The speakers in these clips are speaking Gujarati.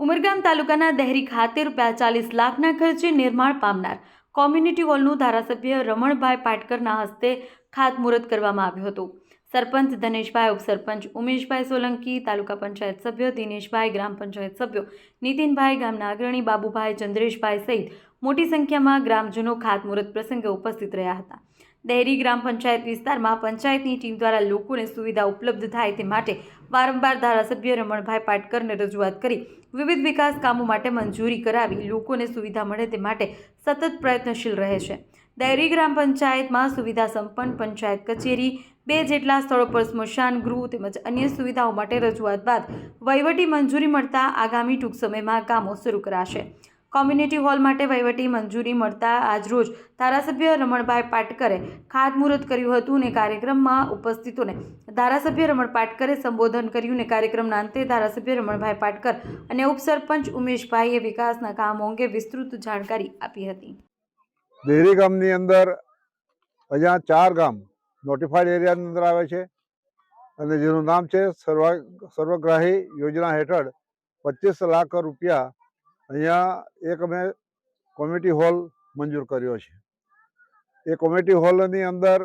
ઉમરગામ તાલુકાના દહેરી ખાતે રૂપિયા ચાલીસ લાખના ખર્ચે નિર્માણ પામનાર કોમ્યુનિટી હોલનું ધારાસભ્ય રમણભાઈ પાટકરના હસ્તે ખાતમુહૂર્ત કરવામાં આવ્યું હતું. સરપંચ ધનેશભાઈ, ઉપસરપંચ ઉમેશભાઈ સોલંકી, તાલુકા પંચાયત સભ્ય દિનેશભાઈ, ગ્રામ પંચાયત સભ્યો નીતિનભાઈ, ગામના અગ્રણી બાબુભાઈ ચંદ્રેશભાઈ સહિત મોટી સંખ્યામાં ગ્રામજનો ખાતમુહૂર્ત પ્રસંગે ઉપસ્થિત રહ્યા હતા. દહેરી ગ્રામ પંચાયત વિસ્તારમાં પંચાયતની ટીમ દ્વારા લોકોને સુવિધા ઉપલબ્ધ થાય તે માટે વારંવાર ધારાસભ્ય રમણભાઈ પાટકરને રજૂઆત કરી વિવિધ વિકાસ કામો માટે મંજૂરી કરાવી લોકોને સુવિધા મળે તે માટે સતત પ્રયત્નશીલ રહે છે. દહેરી ગ્રામ પંચાયતમાં સુવિધા સંપન્ન પંચાયત કચેરી, બે જેટલા સ્થળો પર સ્મશાન ગૃહ તેમજ અન્ય સુવિધાઓ માટે રજૂઆત બાદ વહીવટી મંજૂરી મળતા આગામી ટૂંક સમયમાં કામો શરૂ કરાશે. કોમ્યુનિટી હોલ માટે વહીવટી મંજૂરી મળતા આજરોજ ધારાસભ્ય રમણભાઈ પાટકરે ખાતમુહૂર્ત કર્યું હતું અને કાર્યક્રમમાં ઉપસ્થિતોને ધારાસભ્ય રમણ પાટકરે સંબોધન કર્યું અને કાર્યક્રમના અંતે ધારાસભ્ય રમણભાઈ પાટકર અને ઉપસરપંચ ઉમેશભાઈએ વિકાસના કામો અંગે વિસ્તૃત જાણકારી આપી હતી. દેરી ગામની અંદર અહીંયા ચાર ગામ નોટિફાઈડ એરિયાની અંદર આવે છે અને જેનું નામ છે સર્વ, સર્વગ્રાહી યોજના હેઠળ પચીસ લાખ રૂપિયા અહીંયા એક અમે કોમિટી હોલ મંજૂર કર્યો છે. એ કોમિટી હોલની અંદર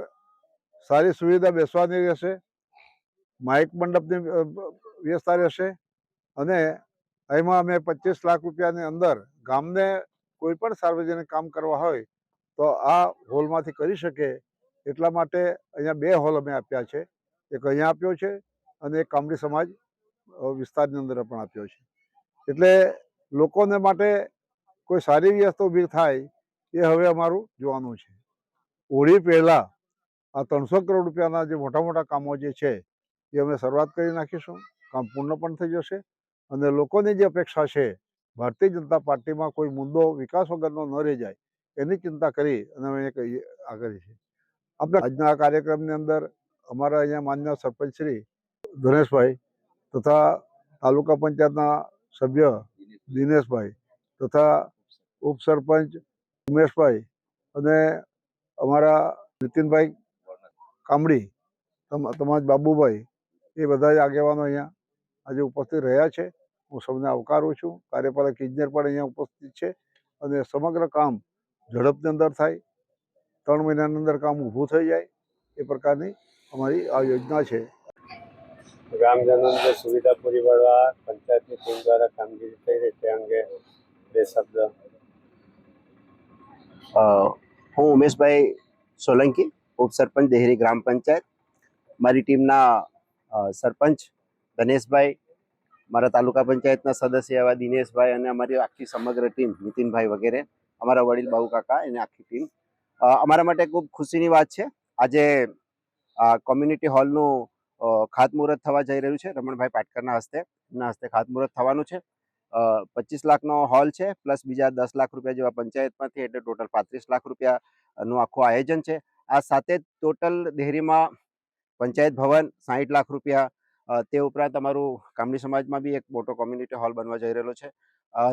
સારી સુવિધા બેસવાની રહેશે માઇક મંડપની વ્યવસ્થા રહેશે અને એમાં અમે પચીસ લાખ રૂપિયાની અંદર ગામને કોઈ પણ સાર્વજનિક કામ કરવા હોય તો આ હોલમાંથી કરી શકે એટલા માટે અહીંયા બે હોલ અમે આપ્યા છે. એક અહીંયા આપ્યો છે અને એક કામડી સમાજ વિસ્તારની અંદર પણ આપ્યો છે. એટલે લોકોને માટે કોઈ સારી વ્યવસ્થા ઊભી થાય એ હવે અમારું જોવાનું છે. હોળી પહેલાં આ ત્રણસો કરોડ રૂપિયાના જે મોટા મોટા કામો જે છે, એ અમે શરૂઆત કરી નાખીશું. કામ પૂર્ણ પણ થઈ જશે અને લોકોની જે અપેક્ષા છે, ભારતીય જનતા પાર્ટીમાં કોઈ મુદ્દો વિકાસ વગરનો ન રહી જાય એની ચિંતા કરી અને અમે આગળ છે. આપણે આજના આ કાર્યક્રમની અંદર અમારા અહીંયા માન્ય સરપંચ શ્રી ધનેશભાઈ તથા તાલુકા પંચાયતના સભ્ય દિનેશભાઈ તથા ઉપસરપંચ ઉમેશભાઈ અને અમારા નીતિનભાઈ કામડી, તમ- તમાજ બાબુભાઈ એ બધા જ આગેવાનો અહીંયા આજે ઉપસ્થિત રહ્યા છે. હું સૌને આવકારું છું. કાર્યપાલક ઇજનેર પણ અહીંયા ઉપસ્થિત છે અને સમગ્ર કામ ઝડપની અંદર થાય. ત્રણ મહિનાની અંદર કામ ઊભું થઈ જાય. એ પ્રકારની અમારી આ યોજના છે. ગ્રામજનોને સુવિધા પૂરી પાડવા પંચાયતની ટીમ દ્વારા કામગીરી થઈ રહી તે અંગે બે શબ્દ. હું ઉમેશભાઈ સોલંકી, ઉપસરપંચ દેહરી ગ્રામ પંચાયત. મારી ટીમના સરપંચ ધનેશભાઈ, મારા તાલુકા પંચાયતના સદસ્ય એવા દિનેશભાઈ અને અમારી આખી સમગ્ર ટીમ, નીતિનભાઈ વગેરે, અમારા વડીલ બાબુ કાકા અને આખી ટીમ. અમારા માટે ખૂબ ખુશીની વાત છે. આજે કોમ્યુનિટી હોલનું ખાતમુહૂર્ત થવા જઈ રહ્યું છે. રમણભાઈ પાટકરના હસ્તે, એમના હસ્તે ખાતમુહૂર્ત થવાનું છે. પચીસ લાખનો હોલ છે, પ્લસ બીજા દસ લાખ રૂપિયા જેવા પંચાયતમાંથી, એટલે ટોટલ પાંત્રીસ લાખ રૂપિયાનું આખું આયોજન છે. આ સાથે ટોટલ દેહરીમાં પંચાયત ભવન સાહીઠ લાખ રૂપિયા તે ઉપરાંત અમારું કામડી સમાજમાં બી એક મોટો કોમ્યુનિટી હોલ બનવા જઈ રહેલો છે.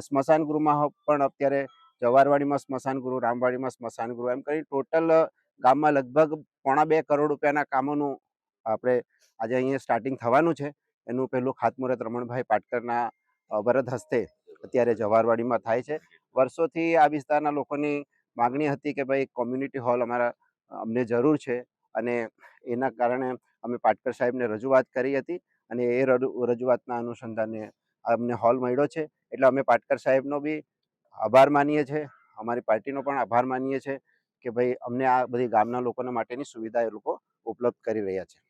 સ્મશાન ગૃહમાં પણ અત્યારે જવારવાડીમાં સ્મશાન ગૃહ, રામવાડીમાં સ્મશાન ગૃહ એમ કરી ટોટલ ગામમાં લગભગ પોણા બે કરોડ રૂપિયાના કામોનું આપણે આજે અહીંયા સ્ટાર્ટિંગ થવાનું છે. એનું પહેલું ખાતમુહૂર્ત રમણભાઈ પાટકરના વરદ હસ્તે અત્યારે જવારવાડીમાં થાય છે. વર્ષોથી આ વિસ્તારના લોકોની માગણી હતી કે ભાઈ કોમ્યુનિટી હોલ અમારા અમને જરૂર છે. અને એના કારણે અમે પાટકર સાહેબને રજૂઆત કરી હતી અને એ રજૂ- રજૂઆતના અનુસંધાને અમને હોલ મળ્યો છે. એટલે અમે પાટકર સાહેબનો બી આભાર માનીએ છીએ. અમારી પાર્ટીનો પણ આભાર માનીએ છીએ કે ભાઈ અમને આ બધી ગામના લોકોના માટેની સુવિધા એ લોકો ઉપલબ્ધ કરી રહ્યા છે.